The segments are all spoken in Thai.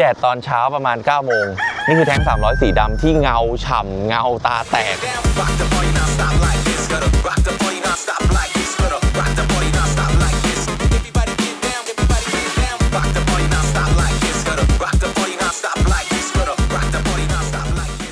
แดดตอนเช้าประมาณ 9 โมง นี่คือแท้ง 300 สีดำที่เงา ฉ่ำเงาตาแตก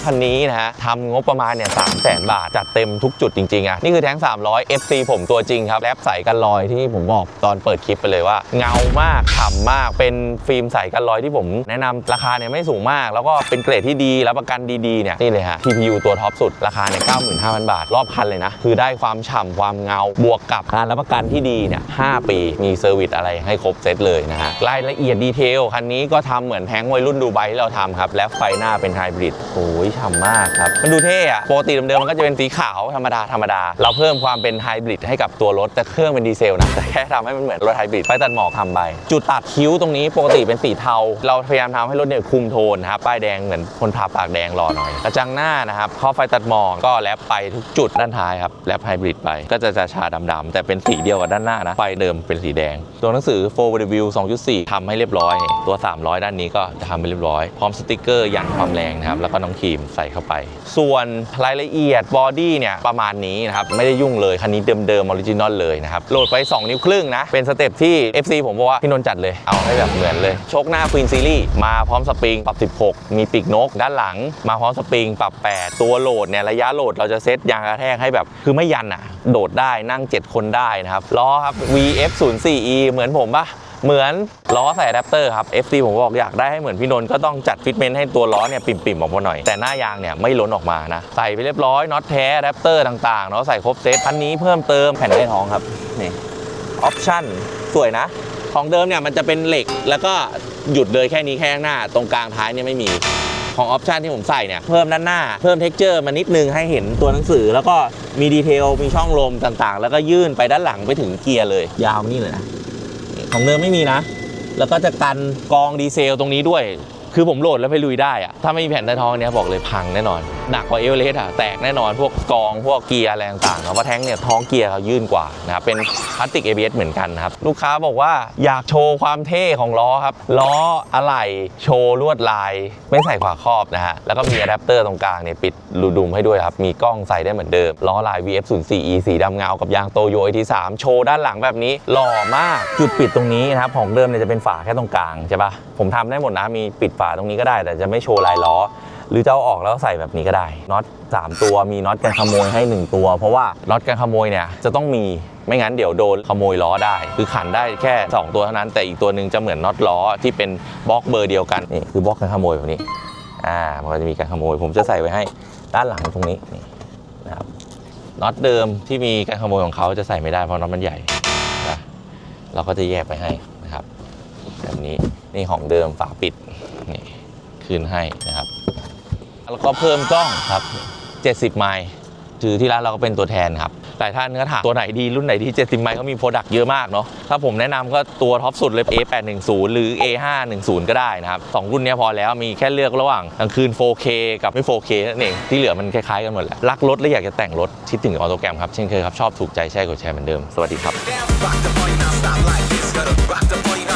คันนี้นะฮะทำงบประมาณเนี่ยสามแสนบาท จัดเต็มทุกจุดจริง ๆ อะ นี่คือแท้ง 300 FC ผมตัวจริงครับแลบใสกันรอยที่ผมบอกตอนเปิดคลิปไปเลยว่า เงามากฉ่ำมากเป็นฟิล์มใสกันรอยที่ผมแนะนำราคาเนี่ยไม่สูงมาก แล้วก็เป็นเกรดที่ดีรับประกันดีๆเนี่ยนี่เลยฮะ TPU ตัวท็อปสุดราคาเนี่ย95,000 บาท รอบคันเลยนะ คือได้ความฉ่ำความเงาบวกกับการรับประกันที่ดีเนี่ย5ปีมีเซอร์วิสอะไรให้ครบเซตเลยนะฮะรายละเอียดดีเทลคันนี้ก็ทำเหมือนแท้งวัยรุ่นดูไบที่เราทำครับและไฟหน้าเป็นไฮบริดโอ้ยฉ่ำมากครับ มันดูเท่อะปกติเดิมๆมันก็จะเป็นสีขาวธรรมดาธรรมดา เราเพิ่มความเป็นไฮบริดให้กับตัวรถ แต่เครื่องเป็นดีเซลนะ แต่แค่ทำให้มันเหมือนรถไฮบริดไฟตัดหมอกทำไป จุดตัดคิ้วตรงนี้ปกติเป็นสีเทา เราพยายามทำให้รถเนี่ยคุมโทนนะครับ ป้ายแดงเหมือนคนทาปากแดงรอหน่อย กระจังหน้านะครับข้อไฟตัดหมอกก็แลบไปทุกจุดด้านท้ายครับ แลบไฮบริดไป ก็จะจะชาดำๆแต่เป็นสีเดียวกับด้านหน้านะ ไฟเดิมเป็นสีแดง ตัวหนังสือ4 Review 2.4ทำให้เรียบร้อย ตัว 300 ด้านนี้ก็จะทำไปเรียบร้อย พร้อมสติกเกอร์ยันความแรงนะครับ แล้วก็น้องครีมใส่เข้าไป ส่วนรายละเอียดบอดี้เนี่ยประมาณนี้นะครับ ไม่ได้ยุ่งเลยคันนี้เดิมๆออริจินอลเลยนะครับ โหลดไป 2 นิ้วครึ่งนะ เป็นสเต็ปที่ FC ผมบอกว่า พี่นนท์จัดเลย เอาให้แบบเหมือนเลย โชคหน้าควีนซีรีส์มาพร้อมสปริงปรับ 16 มีปีกนก ด้านหลัง มาพร้อมสปริงปรับ 8 ตัวโหลดเนี่ยระยะโหลดเราจะเซตยางกระแทกให้แบบ คือไม่ยันอะโดดได้นั่ง 7 คนได้นะครับล้อครับ VF 0 4 E เหมือนผมปะ เหมือนล้อใส่อะแดปเตอร์ครับ FC ผมบอกอยากได้ให้เหมือนพี่นนท์ก็ต้องจัดฟิตเมนต์ให้ตัวล้อเนี่ยปิ่มๆออกมาหน่อย แต่หน้ายางเนี่ยไม่ล้นออกมานะ ใส่ไปเรียบร้อยน็อตแท้อะแดปเตอร์ต่างๆเนาะใส่ครบเซตอันนี้เพิ่มเติมแผ่นไม้ท้องครับนี่ออปชั่นสวยนะของเดิมเนี่ยมันจะเป็นเหล็กแล้วก็หยุดเลยแค่นี้แค่หน้า ตรงกลางท้ายเนี่ยไม่มีของออปชันที่ผมใส่เนี่ยเพิ่มด้านหน้าเพิ่มเท็กเจอร์มานิดนึงให้เห็นตัวหนังสือ แล้วก็มีดีเทลมีช่องลมต่างๆ แล้วก็ยื่นไปด้านหลังไปถึงเกียร์เลย ยาวนี่เลยนะ ของเดิมไม่มีนะ แล้วก็จะกันกองดีเซลตรงนี้ด้วย คือผมโหลดแล้วไปลุยได้อะถ้าไม่มีแผ่นใต้ท้องเนี้ยบอกเลยพังแน่นอนหนักกว่าเอเวอเรสต์อะแตกแน่นอนพวกกองพวกเกียร์อะไรต่างๆเพราะแท้งเนี่ยท้องเกียร์เขายื่นกว่านะครับเป็นพลาสติก ABS เหมือนกันนะครับลูกค้าบอกว่าอยากโชว์ความเท่ของล้อครับล้ออะไหล่โชว์ลวดลาย ไม่ใส่ขวาครอบนะฮะแล้วก็มีอะแดปเตอร์ตรงกลางเนี่ยปิดรูดุมให้ด้วยครับมีกล้องใส่ได้เหมือนเดิมล้อลาย VF 0 4 E สีดำเงากับยางโตโย AT3 โชว์ด้านหลังแบบนี้หล่อมากจุดปิดตรงนี้นะครับของเดิมเนี่ยจะเป็นฝาแค่ตรงกลางใช่ปะผมทำได้หมดนะมีปิดฝาตรงนี้ก็ได้ แต่จะไม่โชว์ลายล้อ หรือจะเอาออกแล้วใส่แบบนี้ก็ได้น็อต3 ตัวมีน็อตกันขโมยให้ 1 ตัว เพราะว่าน็อตกันขโมยเนี่ยจะต้องมีไม่งั้นเดี๋ยวโดนขโมยล้อได้ คือขันได้แค่ 2 ตัวเท่านั้น แต่อีกตัวหนึ่งจะเหมือนน็อตล้อที่เป็นบล็อกเบอร์เดียวกันนี่คือบล็อกกันขโมยแบบนี้อ่ามันก็จะมีการขโมย ผมจะใส่ไว้ให้ด้านหลังตรงนี้นี่นะครับน็อตเดิมที่มีการขโมยของเขาจะใส่ไม่ได้เพราะน็อตมันใหญ่นะเราก็จะแยกไปให้นะครับ แบบนี้นี่ของเดิมฝาปิดนี่คืนให้นะครับ แล้วก็เพิ่มกล้องครับ 70 ไมล์คือที่ร้านเราก็เป็นตัวแทนครับ หลายท่านก็ถามตัวไหนดีรุ่นไหนดี 70 ไมล์เขามีโปรดักต์เยอะมากเนาะ ถ้าผมแนะนำก็ตัวท็อปสุดเลย A810 หรือ A510 ก็ได้นะครับสองรุ่นนี้พอแล้วมีแค่เลือกระหว่างกลางคืน 4K กับไม่ 4K นั่นเอง ที่เหลือมันคล้ายๆกันหมดแหละ รักรถและอยากจะแต่งรถคิดถึงออโตแกรมครับ เช่นเคยครับ ชอบถูกใจแชร์กดแชร์เหมือนเดิม สวัสดีครับ